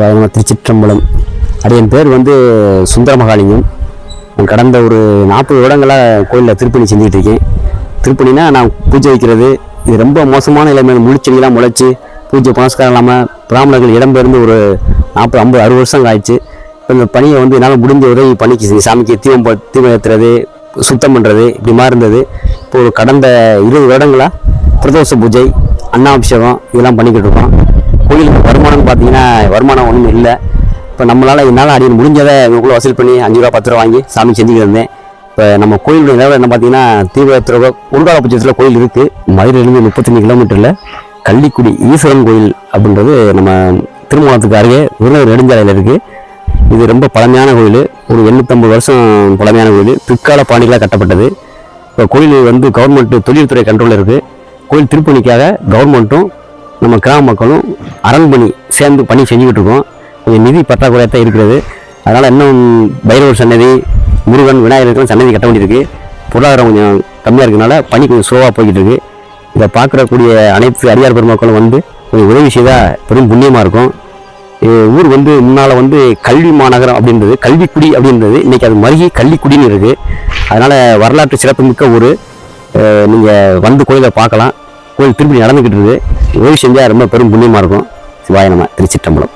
நம்ம திருச்சிற்றம்பலம். அது என் பேர் வந்து சுந்தர மகாலிங்கம் நான் கடந்த ஒரு நாற்பது வருடங்களாக கோயிலில் திருப்பணி செஞ்சுக்கிட்டு இருக்கேன் திருப்பணினா நான் பூஜை வைக்கிறது. இது ரொம்ப மோசமான நிலைமையில் முழிச்செடியெல்லாம் முளைச்சி பூஜை புனஸ்காரம் இல்லாமல் பிராமணர்கள் இடம்பெயர்ந்து ஒரு நாற்பது ஐம்பது அறுபது வருஷம் ஆயிடுச்சு. இப்போ இந்த பணியை வந்து என்னால் முடிஞ்ச உதவி பண்ணிக்கு சாமிக்கு தீபம் தீபம் ஏற்றுறது சுத்தம் பண்ணுறது இப்படி மாதிரி இருந்தது. இப்போ ஒரு கடந்த இருபது வருடங்களாக பிரதோஷ பூஜை அன்னாபிஷேகம் இதெல்லாம் பண்ணிக்கிட்டு இருக்கோம். கோயிலுக்கு வருமானம் பார்த்தீங்கன்னா வருமானம் ஒன்றும் இல்லை. இப்போ நம்மளால் என்னால் அடியில் முடிஞ்சதை இவங்களுக்குள்ள வசூல் பண்ணி அஞ்சு ரூபா பத்து ரூபா வாங்கி சாமி செஞ்சுக்கிட்டு இருந்தேன். இப்போ நம்ம கோயிலுடைய நிலவரம் என்ன பார்த்தீங்கன்னா தீவிரத்தில் உருகால பட்சத்தில் கோயில் இருக்குது மதுரையிலேருந்து முப்பத்தஞ்சு கிலோமீட்டரில் கள்ளிக்குடி ஈஸ்வரன் கோயில் அப்படின்றது நம்ம திருமணத்துக்கு அருகே விருதுநகர் நெடுஞ்சாலையில் இருக்குது இது ரொம்ப பழமையான கோயில். ஒரு எண்ணூற்றம்பது வருஷம் பழமையான கோயில். பிற்கால பாணிகளாக கட்டப்பட்டது. இப்போ கோயில் வந்து கவர்மெண்ட் தொழில்துறை கண்ட்ரோலில் இருக்குது கோயில் திருப்பணிக்காக கவர்மெண்ட்டும் நம்ம கிராம மக்களும் அரண்மனை சேர்ந்து பணி செஞ்சுக்கிட்டு இருக்கோம் கொஞ்சம் நிதி பற்றாக்குறையாக தான் இருக்கிறது. அதனால் இன்னும் பைரவர் சன்னதி முருகன் விநாயகருக்கெல்லாம் சன்னதி கட்ட வேண்டியிருக்கு. பொருளாதாரம் கொஞ்சம் கம்மியாக இருக்கனால பணி கொஞ்சம் ஸ்லோவாக போய்கிட்டு இருக்குது இதை பார்க்குறக்கூடிய அனைத்து அடியார் பெருமக்களும் வந்து கொஞ்சம் உதவி செய்தால் பெரும் புண்ணியமாக இருக்கும். ஊர் வந்து முன்னால் வந்து கல்வி மாநகரம் அப்படின்றது கல்விக்குடி அப்படின்றது இன்னைக்கு அது மருகி கல்விக்குடின்னு இருக்குது அதனால் வரலாற்று சிறப்புமிக்க ஊர். நீங்கள் வந்து கோயிலை பார்க்கலாம். கோயில் திருப்பி நடந்துக்கிட்டு இருக்குது. உதவி செஞ்சால் ரொம்ப பெரும் புண்ணியமாக இருக்கும். சிவாய நம்ம திருச்சிட்டம்பலம்